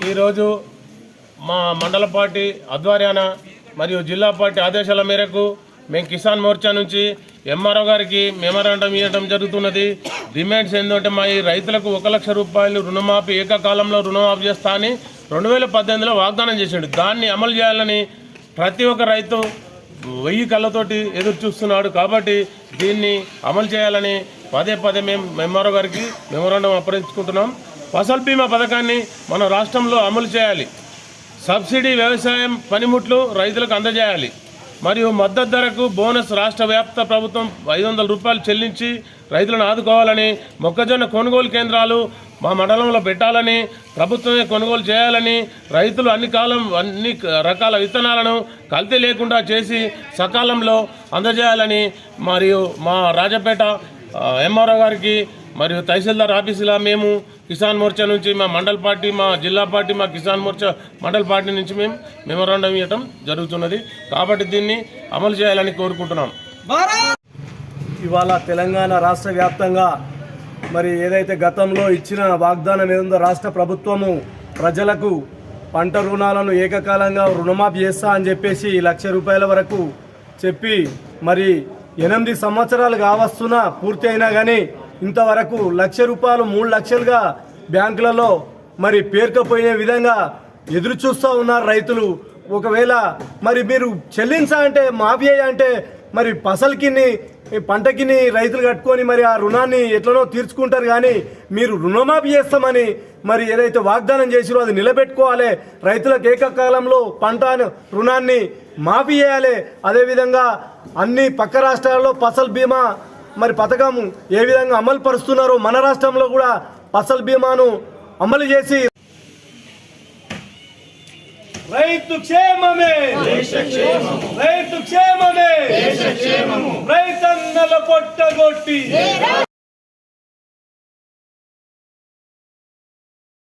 ఈరోజు మా మండల పార్టీ ఆధ్వర్యాన మరియు జిల్లా పార్టీ ఆదేశాల మేరకు మేము కిసాన్ మోర్చా నుంచి ఎంఆర్ఓ గారికి మెమరాండం ఇవ్వడం జరుగుతున్నది. డిమాండ్స్ ఏంటంటే మా ఈ రైతులకు ఒక లక్ష రూపాయలు రుణమాఫీ ఏకకాలంలో రుణమాఫీ చేస్తా అని రెండు వేల పద్దెనిమిదిలో వాగ్దానం చేశాడు దాన్ని అమలు చేయాలని ప్రతి ఒక్క రైతు వెయ్యి కళ్ళతోటి ఎదురు చూస్తున్నాడు కాబట్టి దీన్ని అమలు చేయాలని పదే పదే మేము ఎంఆర్ఓ గారికి మెమరాండం అప్పగించుకుంటున్నాం. ఫసల్ బీమా పథకాన్ని మన రాష్ట్రంలో అమలు చేయాలి. సబ్సిడీ వ్యవసాయం పనిముట్లు రైతులకు అందజేయాలి. మరియు మద్దతు ధరకు బోనస్ రాష్ట్ర వ్యాప్త ప్రభుత్వం ఐదు వందల రూపాయలు చెల్లించి రైతులను ఆదుకోవాలని మొక్కజొన్న కొనుగోలు కేంద్రాలు మా మండలంలో పెట్టాలని ప్రభుత్వమే కొనుగోలు చేయాలని రైతులు అన్ని కాలం అన్ని రకాల విత్తనాలను కల్తీ లేకుండా చేసి సకాలంలో అందజేయాలని మరియు మా రాజపేట ఎంఆర్ఓ గారికి మరియు తహసీల్దార్ ఆఫీసులో మేము కిసాన్ మోర్చా నుంచి మా మండల్ పార్టీ మా జిల్లా పార్టీ మా కిసాన్ మోర్చా మండల్ పార్టీ నుంచి మేము మెమోరాండం ఇవ్వటం జరుగుతున్నది. కాబట్టి దీన్ని అమలు చేయాలని కోరుకుంటున్నాం. ఇవాళ తెలంగాణ రాష్ట్ర వ్యాప్తంగా మరి ఏదైతే గతంలో ఇచ్చిన వాగ్దానం ఏదో రాష్ట్ర ప్రభుత్వము ప్రజలకు పంట రుణాలను ఏకకాలంగా రుణమాఫీ చేస్తా అని చెప్పేసి లక్ష రూపాయల వరకు చెప్పి మరి ఎనిమిది సంవత్సరాలు కావస్తున్నా పూర్తి అయినా కానీ ఇంతవరకు లక్ష రూపాయలు మూడు లక్షలుగా బ్యాంకులలో మరి పేర్కపోయే విధంగా ఎదురు చూస్తూ ఉన్నారు రైతులు. ఒకవేళ మరి మీరు చెల్లించా అంటే మాఫీ అంటే మరి పసలకిని పంటకిని రైతులు కట్టుకొని మరి ఆ రుణాన్ని ఎట్లనో తీర్చుకుంటారు కానీ మీరు రుణమాఫీ చేస్తామని మరి ఏదైతే వాగ్దానం చేసిరో అది నిలబెట్టుకోవాలి. రైతులకు ఏకకాలంలో పంట రుణాన్ని మాఫీ చేయాలి. అదేవిధంగా అన్ని పక్క రాష్ట్రాల్లో ఫసల్ బీమా మరి పథకం ఏ విధంగా అమలు పరుస్తున్నారో మన రాష్ట్రంలో కూడా ఫసల్ బీమాను అమలు చేసి రైతు క్షేమమే. రైతు క్షేమమే. రైతన్నల పొట్టగొట్టి